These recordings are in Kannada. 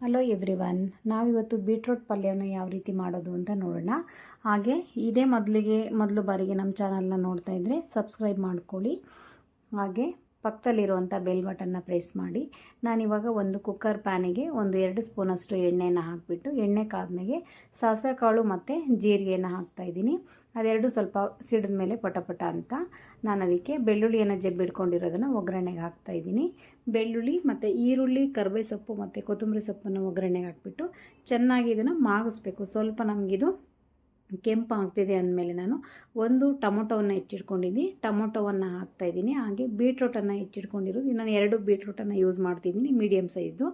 ಹಲೋ ಎವ್ರಿವನ್ ನಾವಿವತ್ತು ಬೀಟ್ರೋಟ್ ಪಲ್ಯವನ್ನು ಯಾವ ರೀತಿ ಮಾಡೋದು ಅಂತ ನೋಡೋಣ. ಹಾಗೆ ಇದೇ ಮೊದಲಿಗೆ, ಮೊದಲು ಬಾರಿಗೆ ನಮ್ಮ ಚಾನಲ್ನ ನೋಡ್ತಾ ಇದ್ದರೆ ಸಬ್ಸ್ಕ್ರೈಬ್ ಮಾಡ್ಕೊಳ್ಳಿ. ಹಾಗೆ ಪಕ್ಕದಲ್ಲಿರುವಂಥ ಬೆಲ್ ಬಟನ್ನ ಪ್ರೆಸ್ ಮಾಡಿ. ನಾನಿವಾಗ ಒಂದು ಕುಕ್ಕರ್ ಪ್ಯಾನಿಗೆ ಒಂದು ಎರಡು ಸ್ಪೂನಷ್ಟು ಎಣ್ಣೆನ ಹಾಕಿಬಿಟ್ಟು, ಎಣ್ಣೆ ಕಾದ್ಮೇಲೆ ಸಾಸಿವೆ ಕಾಳು ಮತ್ತು ಜೀರಿಗೆಯನ್ನು ಹಾಕ್ತಾಯಿದ್ದೀನಿ ಅದೆರಡು ಸ್ವಲ್ಪ ಸಿಡಿದ ಮೇಲೆ ಪಟ ಪಟ ಅಂತ ನಾನು ಅದಕ್ಕೆ ಬೆಳ್ಳುಳ್ಳಿಯನ್ನು ಜಬ್ಬಿಡ್ಕೊಂಡಿರೋದನ್ನು ಒಗ್ಗರಣೆಗೆ ಹಾಕ್ತಾಯಿದ್ದೀನಿ ಬೆಳ್ಳುಳ್ಳಿ ಮತ್ತು ಈರುಳ್ಳಿ ಕರ್ಬೇ ಸೊಪ್ಪು ಮತ್ತು ಕೊತ್ತಂಬರಿ ಸೊಪ್ಪನ್ನು ಒಗ್ಗರಣೆಗೆ ಹಾಕ್ಬಿಟ್ಟು ಚೆನ್ನಾಗಿ ಇದನ್ನು ಮಾಗಿಸ್ಬೇಕು. ಸ್ವಲ್ಪ ನಮಗಿದು ಕೆಂಪು ಆಗ್ತಿದೆ ಅಂದಮೇಲೆ ನಾನು ಒಂದು ಟೊಮೊಟೊವನ್ನು ಹೆಚ್ಚಿಟ್ಕೊಂಡಿದ್ದೀನಿ ಟೊಮೊಟೊವನ್ನು ಹಾಕ್ತಾಯಿದ್ದೀನಿ. ಹಾಗೆ ಬೀಟ್ರೋಟನ್ನು ಹೆಚ್ಚಿಟ್ಕೊಂಡಿರೋದು ನಾನು ಎರಡು ಬೀಟ್ರೋಟನ್ನು ಯೂಸ್ ಮಾಡ್ತಿದ್ದೀನಿ ಮೀಡಿಯಮ್ ಸೈಜ್ದು.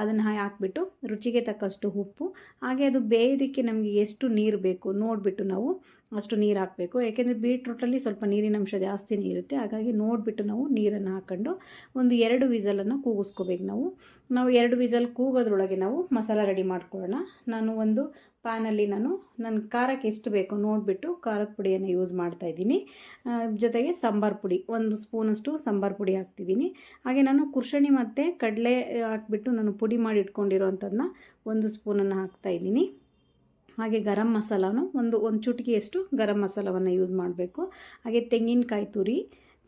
ಅದನ್ನು ಹಾಕಿಬಿಟ್ಟು ರುಚಿಗೆ ತಕ್ಕಷ್ಟು ಉಪ್ಪು. ಹಾಗೆ ಅದು ಬೇಯೋದಕ್ಕೆ ನಮಗೆ ಎಷ್ಟು ನೀರು ಬೇಕು ನೋಡಿಬಿಟ್ಟು ನಾವು ಅಷ್ಟು ನೀರು ಹಾಕಬೇಕು. ಯಾಕೆಂದರೆ ಬೀಟ್ರೂಟಲ್ಲಿ ಸ್ವಲ್ಪ ನೀರಿನ ಅಂಶ ಜಾಸ್ತಿನೇ ಇರುತ್ತೆ. ಹಾಗಾಗಿ ನೋಡಿಬಿಟ್ಟು ನಾವು ನೀರನ್ನು ಹಾಕ್ಕೊಂಡು ಒಂದು ಎರಡು ವಿಸಲನ್ನು ಕೂಗಿಸ್ಕೋಬೇಕು ನಾವು. ನಾವು ಎರಡು ವಿಸಲ್ ಕೂಗೋದ್ರೊಳಗೆ ನಾವು ಮಸಾಲ ರೆಡಿ ಮಾಡ್ಕೊಳ್ಳೋಣ. ನಾನು ಒಂದು ಪ್ಯಾನಲ್ಲಿ ನಾನು ನನ್ನ ಖಾರಕ್ಕೆ ಎಷ್ಟು ಬೇಕು ನೋಡಿಬಿಟ್ಟು ಖಾರದ ಪುಡಿಯನ್ನು ಯೂಸ್ ಮಾಡ್ತಾಯಿದ್ದೀನಿ ಜೊತೆಗೆ ಸಾಂಬಾರು ಪುಡಿ, ಒಂದು ಸ್ಪೂನಷ್ಟು ಸಾಂಬಾರು ಪುಡಿ ಹಾಕ್ತಿದ್ದೀನಿ. ಹಾಗೆ ನಾನು ಕುರ್ಷಣಿ ಮತ್ತು ಕಡಲೆ ಹಾಕ್ಬಿಟ್ಟು ನಾನು ಪುಡಿ ಮಾಡಿ ಇಟ್ಕೊಂಡಿರೋವಂಥದ್ದನ್ನ ಒಂದು ಸ್ಪೂನನ್ನು ಹಾಕ್ತಾಯಿದ್ದೀನಿ ಹಾಗೆ ಗರಂ ಮಸಾಲನೂ ಒಂದು ಒಂದು ಚುಟಕಿಯಷ್ಟು ಗರಂ ಮಸಾಲವನ್ನು ಯೂಸ್ ಮಾಡಬೇಕು. ಹಾಗೆ ತೆಂಗಿನಕಾಯಿ ತುರಿ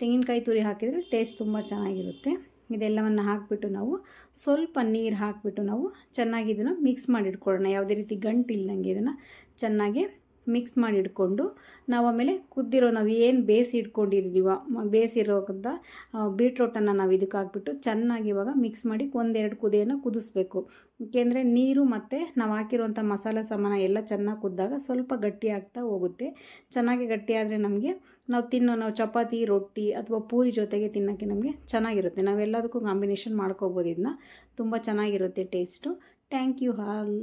ತೆಂಗಿನಕಾಯಿ ತುರಿ ಹಾಕಿದರೆ ಟೇಸ್ಟ್ ತುಂಬ ಚೆನ್ನಾಗಿರುತ್ತೆ. ಇದೆಲ್ಲವನ್ನು ಹಾಕಿಬಿಟ್ಟು ನಾವು ಸ್ವಲ್ಪ ನೀರು ಹಾಕಿಬಿಟ್ಟು ನಾವು ಚೆನ್ನಾಗಿ ಇದನ್ನು ಮಿಕ್ಸ್ ಮಾಡಿ ಇಟ್ಕೊಳ್ಳೋಣ. ಯಾವುದೇ ರೀತಿ ಗಂಟು ಇಲ್ದಂಗೆ ಇದನ್ನು ಚೆನ್ನಾಗಿ ಮಿಕ್ಸ್ ಮಾಡಿ ಇಟ್ಕೊಂಡು ನಾವು ಆಮೇಲೆ ಕುದ್ದಿರೋ ನಾವು ಏನು ಬೇಯಿಸಿ ಇಟ್ಕೊಂಡಿದ್ದೀವ ಬೇಯಿಸಿರೋಂಥ ಬೀಟ್ರೋಟನ್ನು ನಾವು ಇದಕ್ಕೆ ಹಾಕ್ಬಿಟ್ಟು ಚೆನ್ನಾಗಿ ಇವಾಗ ಮಿಕ್ಸ್ ಮಾಡಿ ಒಂದೆರಡು ಕುದಿಯನ್ನು ಕುದಿಸ್ಬೇಕು. ಏಕೆಂದರೆ ನೀರು ಮತ್ತು ನಾವು ಹಾಕಿರುವಂಥ ಮಸಾಲೆ ಸಾಮಾನು ಎಲ್ಲ ಚೆನ್ನಾಗಿ ಕುದ್ದಾಗ ಸ್ವಲ್ಪ ಗಟ್ಟಿ ಆಗ್ತಾ ಹೋಗುತ್ತೆ. ಚೆನ್ನಾಗಿ ಗಟ್ಟಿ ಆದರೆ ನಮಗೆ ನಾವು ತಿನ್ನೋ, ನಾವು ಚಪಾತಿ, ರೊಟ್ಟಿ ಅಥವಾ ಪೂರಿ ಜೊತೆಗೆ ತಿನ್ನೋಕ್ಕೆ ನಮಗೆ ಚೆನ್ನಾಗಿರುತ್ತೆ. ನಾವೆಲ್ಲದಕ್ಕೂ ಕಾಂಬಿನೇಷನ್ ಮಾಡ್ಕೋಬೋದು ಇದನ್ನ ತುಂಬ ಚೆನ್ನಾಗಿರುತ್ತೆ ಟೇಸ್ಟು ಥ್ಯಾಂಕ್ ಯು ಹಾಲ್